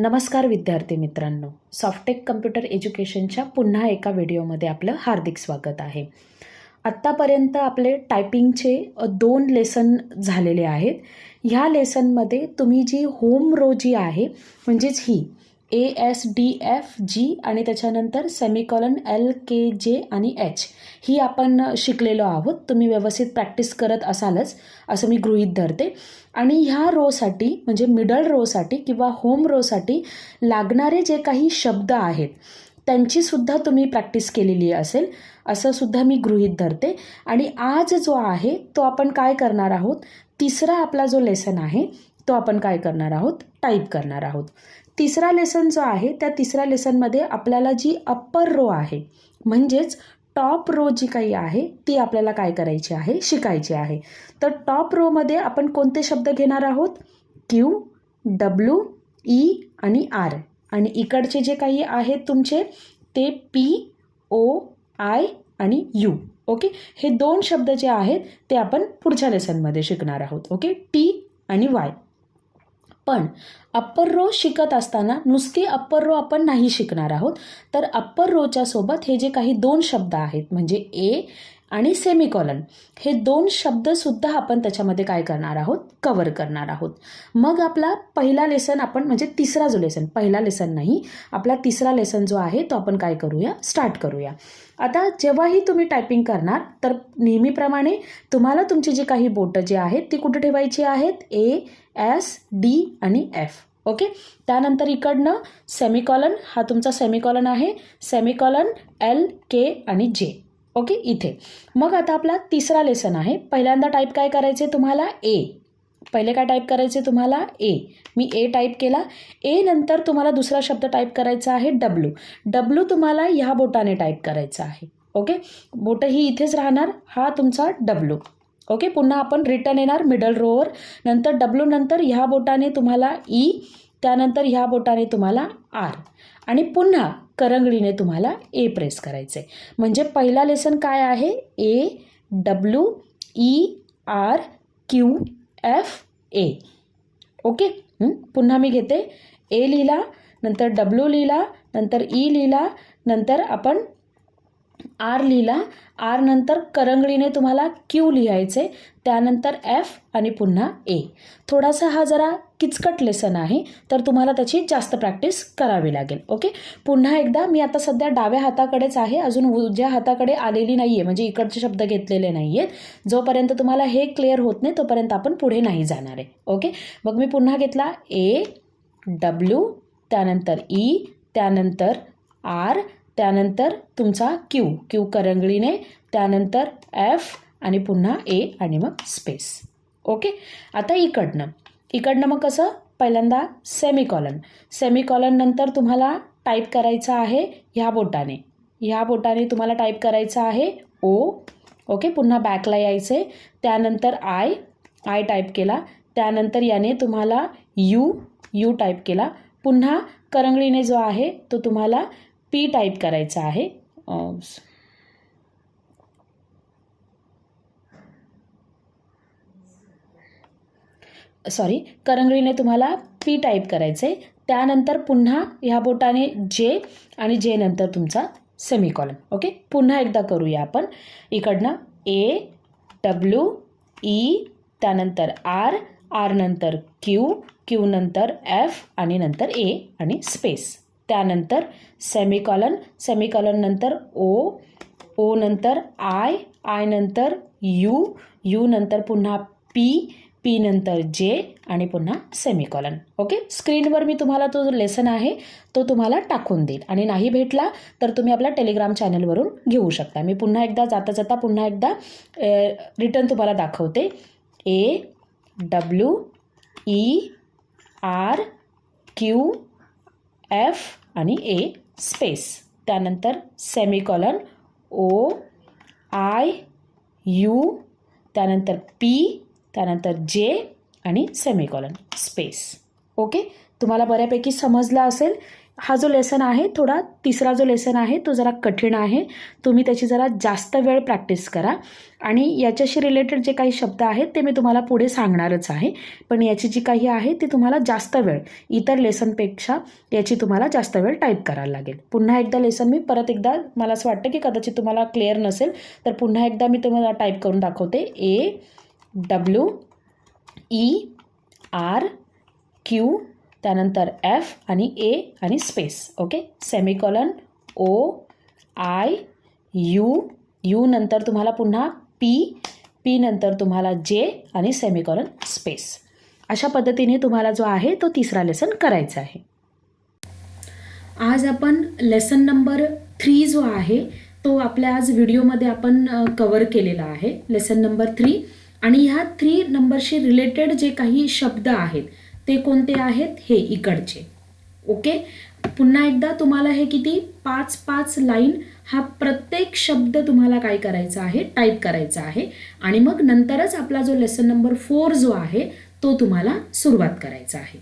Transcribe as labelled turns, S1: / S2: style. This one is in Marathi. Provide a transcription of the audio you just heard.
S1: नमस्कार विद्यार्थी मित्रांनो. सॉफ्टेक कम्प्युटर एज्युकेशनच्या पुन्हा एका व्हिडिओमध्ये आपलं हार्दिक स्वागत आहे. आत्तापर्यंत आपले टायपिंगचे दोन लेसन झालेले आहेत. ह्या लेसनमध्ये तुम्ही जी होम रो जी आहे म्हणजेच ही A S D F G आणि त्याच्यानंतर सेमिकॉलन एल के जे आणि एच ही आपण शिकलेलो आहोत. तुम्ही व्यवस्थित प्रॅक्टिस करत असालच असं मी गृहीत धरते. आणि ह्या रोसाठी म्हणजे मिडल रोसाठी किंवा होम रोसाठी लागणारे जे काही शब्द आहेत त्यांचीसुद्धा तुम्ही प्रॅक्टिस केलेली असेल असं सुद्धा मी गृहीत धरते. आणि आज जो आहे तो आपण काय करणार आहोत? तिसरा आपला जो लेसन आहे तो आपण काय करणार आहोत? टाईप करणार आहोत. तिसरा लेसन जो आहे त्या तिसऱ्या लेसनमध्ये आपल्याला जी अप्पर रो आहे म्हणजेच टॉप रो जी काही आहे ती आपल्याला काय करायची आहे? शिकायची आहे. तर टॉप रोमध्ये आपण कोणते शब्द घेणार आहोत? क्यू डब्ल्यू ई आणि आर आणि इकडचे जे काही आहेत तुमचे ते पी ओ आय आणि यू ओके हे दोन शब्द जे आहेत ते आपण पुढच्या लेसनमध्ये शिकणार आहोत. ओके टी आणि वाय पण अप्पर रो शिकत असताना नुसती अप्पर रो आपण नाही शिकणार आहोत. तर अप्पर रोच्या सोबत हे जे काही दोन शब्द आहेत म्हणजे ए आणि सेमिकॉलन. हे दोन शब्दसुद्धा आपण त्याच्यामध्ये काय करणार आहोत? कवर करणार आहोत. मग आपला पहिला लेसन आपण म्हणजे तिसरा जो लेसन पहिला लेसन नाही आपला तिसरा लेसन जो आहे तो आपण काय करूया? स्टार्ट करूया. आता जेव्हाही तुम्ही टायपिंग करणार तर नेहमीप्रमाणे तुम्हाला तुमची जी काही बोटं जी आहेत ती कुठे ठेवायची आहेत? ए एस डी आणि एफ. ओके? त्यानंतर इकडनं सेमिकॉलन हा तुमचा सेमिकॉलन आहे. सेमिकॉलन एल के आणि जे. ओके इथे. मग आता आपला तिसरा लेसन आहे. पहिल्यांदा टाईप काय करायचे तुम्हाला? ए पहिले काय टाईप करायचे तुम्हाला? ए मी ए टाईप केला. ए नंतर तुम्हाला दुसरा शब्द टाईप करायचा आहे डब्ल्यू डब्ल्यू तुम्हाला ह्या बोटाने टाईप करायचा आहे. ओके? बोटं ही इथेच राहणार. हा तुमचा डब्ल्यू ओके? पुन्हा आपण रिटर्न येणार मिडल रोवर नंतर डब्ल्यू नंतर ह्या बोटाने तुम्हाला ई त्यानंतर ह्या बोटाने तुम्हाला आर. आणि पुन्हा करंगळीने तुम्हाला ए प्रेस करायचं आहे म्हणजे पहिला लेसन काय आहे? A W E R Q F A okay? पुन्हा मी घेते. ए लिहिला नंतर डब्ल्यू लिहिला नंतर ई लिहिला नंतर आपण आर लिहिला. आर नंतर करंगळीने तुम्हाला क्यू लिहायचे. त्यानंतर एफ आणि पुन्हा ए. थोडासा हा जरा किचकट लेसन आहे तर तुम्हाला त्याची जास्त प्रॅक्टिस करावी लागेल. ओके पुन्हा एकदा मी आता सध्या डाव्या हाताकडेच आहे. अजून उजव्या हाताकडे आलेली नाही आहे म्हणजे इकडचे शब्द घेतलेले नाही आहेत जोपर्यंत तुम्हाला हे क्लिअर होत नाही तोपर्यंत आपण पुढे नाही जाणार आहे. ओके मग मी पुन्हा घेतला ए डब्ल्यू त्यानंतर ई त्यानंतर आर त्यानंतर तुमचा क्यू क्यू करंगळीने त्यानंतर एफ आणि पुन्हा ए आणि मग स्पेस ओके आता इकडनं. इकडनं मग कसं? पहिल्यांदा सेमिकॉलन सेमिकॉलन नंतर तुम्हाला टाईप करायचं आहे ह्या बोटाने. ह्या बोटाने तुम्हाला टाईप करायचं आहे ओ ओके पुन्हा बॅकला यायचे. त्यानंतर आय आय टाईप केला. त्यानंतर याने तुम्हाला यू यू टाईप केला. पुन्हा करंगळीने जो आहे तो तुम्हाला पी टाईप करायचा आहे. सॉरी करंगळीने तुम्हाला पी टाईप करायचे त्यानंतर पुन्हा ह्या बोटाने जे आणि जे नंतर तुमचा सेमिकॉलन ओके पुन्हा एकदा करूया आपण. इकडनं ए डब्ल्यू ई त्यानंतर आर आर नंतर क्यू क्यू नंतर एफ आणि नंतर ए आणि स्पेस त्यानंतर सेमिकॉलन सेमिकॉलन नंतर ओ ओ नंतर आय आय नंतर यू यू नंतर पुन्हा पी पी नंतर जे आणि पुन्हा सेमिकॉलन ओके स्क्रीनवर मी तुम्हाला तो जो लेसन आहे तो तुम्हाला टाकून देईल. आणि नाही भेटला तर तुम्ही आपल्या टेलिग्राम चॅनलवरून घेऊ शकता. मी पुन्हा एकदा जाता जाता पुन्हा एकदा रिटर्न तुम्हाला दाखवते. A W E R Q F आणि ए स्पेस त्यानंतर सेमिकॉलन ओ आय यू त्यानंतर पी त्यानंतर जे आणि सेमिकॉलन स्पेस ओके तुम्हाला बऱ्यापैकी समजला असेल. हा जो लेसन आहे थोडा तिसरा जो लेसन आहे तो जरा कठीण आहे. तुम्ही त्याची जरा जास्त वेळ प्रॅक्टिस करा. आणि याच्याशी रिलेटेड जे काही शब्द आहेत ते मी तुम्हाला पुढे सांगणारच आहे. पण याची जी काही आहे ती तुम्हाला जास्त वेळ इतर लेसनपेक्षा याची तुम्हाला जास्त वेळ टाईप करायला लागेल. पुन्हा एकदा लेसन मी परत एकदा मला असं वाटतं की कदाचित तुम्हाला क्लिअर नसेल तर पुन्हा एकदा मी तुम्हाला टाईप करून दाखवते. A W E R Q त्यानंतर एफ आणि ए आणि space okay semicolon O I U U नंतर तुम्हाला पुन्हा पी पी नंतर तुम्हाला जे आणि सेमिकॉलन स्पेस अशा पद्धतीने तुम्हाला जो आहे तो तिसरा लेसन करायचा आहे. आज आपण लेसन नंबर थ्री जो आहे तो आपल्या आज व्हिडिओमध्ये आपण कवर केलेला आहे. लेसन नंबर थ्री आणि ह्या थ्री नंबरशी रिलेटेड जे काही शब्द आहेत ते कोणते आहेत? हे इकडचे. ओके? पुन्हा एकदा तुम्हाला हे किती? पाच पाच लाईन. हा प्रत्येक शब्द तुम्हाला काय करायचा आहे? टाईप करायचा आहे. आणि मग नंतरच आपला जो लेसन नंबर फोर जो आहे तो तुम्हाला सुरुवात करायचा आहे.